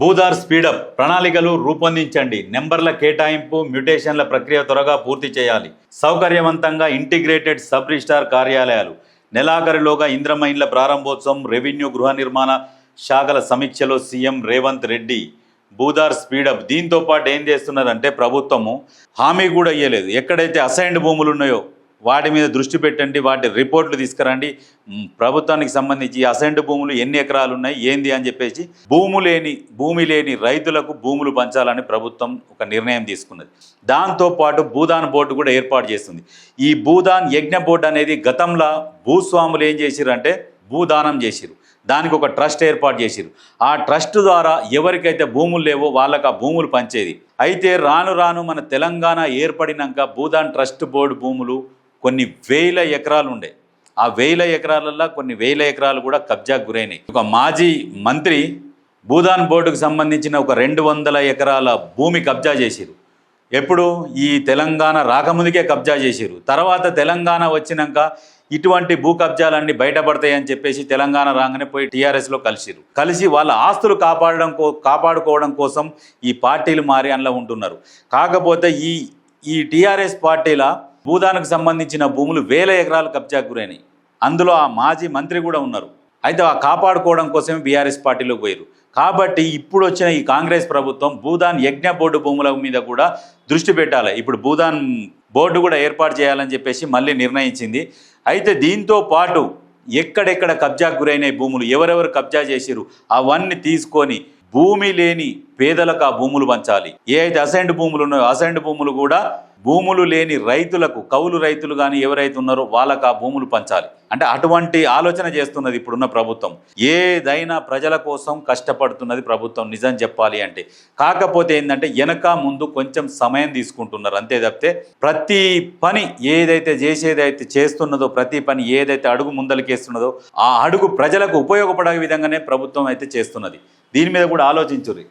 Bhudhaar speedup ప్రణాళికలు రూపొందించండి. నెంబర్ల కేటాయింపు మ్యూటేషన్ల ప్రక్రియ త్వరగా పూర్తి చేయాలి. సౌకర్యవంతంగా ఇంటిగ్రేటెడ్ సబ్ రిజిస్టార్ కార్యాలయాలు. నెలాఖరులోగా ఇంద్రమైన్ల ప్రారంభోత్సవం రెవెన్యూ గృహ నిర్మాణ శాఖల సమీక్షలో CM Revanth Reddy. Bhudhaar speed up దీంతో పాటు ఏం చేస్తున్నారంటే ప్రభుత్వము హామీ కూడా ఇవ్వలేదు ఎక్కడైతే అసైన్డ్ భూములు ఉన్నాయో వాటి మీద దృష్టి పెట్టండి వాటి రిపోర్ట్లు తీసుకురండి. ప్రభుత్వానికి సంబంధించి అసెంట్ భూములు ఎన్ని ఎకరాలు ఉన్నాయి ఏంది అని చెప్పేసి భూము లేని భూమి లేని రైతులకు భూములు పంచాలని ప్రభుత్వం ఒక నిర్ణయం తీసుకున్నది. దాంతోపాటు భూదాన్ బోర్డు కూడా ఏర్పాటు చేస్తుంది. ఈ భూదాన్ యజ్ఞ బోర్డు అనేది గతంలో భూస్వాములు ఏం చేసిరంటే భూదానం చేసిరు దానికి ఒక ట్రస్ట్ ఏర్పాటు చేసిరు ఆ ట్రస్ట్ ద్వారా ఎవరికైతే భూములు లేవో వాళ్ళకి ఆ భూములు పంచేది. అయితే రాను రాను మన తెలంగాణ ఏర్పడినాక భూదాన్ ట్రస్ట్ బోర్డు భూములు కొన్ని వేల ఎకరాలు ఉండే ఆ వేల ఎకరాలల్లో కొన్ని వేల ఎకరాలు కూడా కబ్జాకు గురైనాయి. ఒక మాజీ మంత్రి భూదాన్ బోర్డుకు సంబంధించిన ఒక రెండు వందల ఎకరాల భూమి కబ్జా చేసిరు. ఎప్పుడు? ఈ తెలంగాణ రాకముందుకే కబ్జా చేసిరు. తర్వాత తెలంగాణ వచ్చినాక ఇటువంటి భూ కబ్జాలన్నీ బయటపడతాయని చెప్పేసి తెలంగాణ రాగానే పోయి టీఆర్ఎస్లో కలిసిరు. కలిసి వాళ్ళ ఆస్తులు కాపాడడం కో కాపాడుకోవడం కోసం ఈ పార్టీలు మారి అందులో ఉంటున్నారు. కాకపోతే ఈ ఈ టీఆర్ఎస్ పార్టీల భూదానికి సంబంధించిన భూములు వేల ఎకరాలు కబ్జాకు గురైనాయి. అందులో ఆ మాజీ మంత్రి కూడా ఉన్నారు. అయితే ఆ కాపాడుకోవడం కోసమే బీఆర్ఎస్ పార్టీలోకి పోయారు. కాబట్టి ఇప్పుడు వచ్చిన ఈ కాంగ్రెస్ ప్రభుత్వం భూదాన్ యజ్ఞ బోర్డు భూముల మీద కూడా దృష్టి పెట్టాలి. ఇప్పుడు భూదాన్ బోర్డు కూడా ఏర్పాటు చేయాలని చెప్పేసి మళ్ళీ నిర్ణయించింది. అయితే దీంతో పాటు ఎక్కడెక్కడ కబ్జాకు గురైన భూములు ఎవరెవరు కబ్జా చేసిరు అవన్నీ తీసుకొని భూమి లేని పేదలకు ఆ భూములు పంచాలి. ఏ అయితే అసైన్డ్ భూములు ఉన్నాయో అసైన్డ్ భూములు కూడా భూములు లేని రైతులకు కౌలు రైతులు కానీ ఎవరైతే ఉన్నారో వాళ్ళకు ఆ భూములు పంచాలి. అంటే అటువంటి ఆలోచన చేస్తున్నది ఇప్పుడున్న ప్రభుత్వం. ఏదైనా ప్రజల కోసం కష్టపడుతున్నది ప్రభుత్వం నిజం చెప్పాలి అంటే. కాకపోతే ఏంటంటే వెనక ముందు కొంచెం సమయం తీసుకుంటున్నారు. అంతే తప్పితే ప్రతి పని ఏదైతే చేసేదైతే చేస్తున్నదో ప్రతి పని ఏదైతే అడుగు ముందలకేస్తున్నదో ఆ అడుగు ప్రజలకు ఉపయోగపడే విధంగానే ప్రభుత్వం అయితే చేస్తున్నది. దీని మీద కూడా ఆలోచించుర్రి.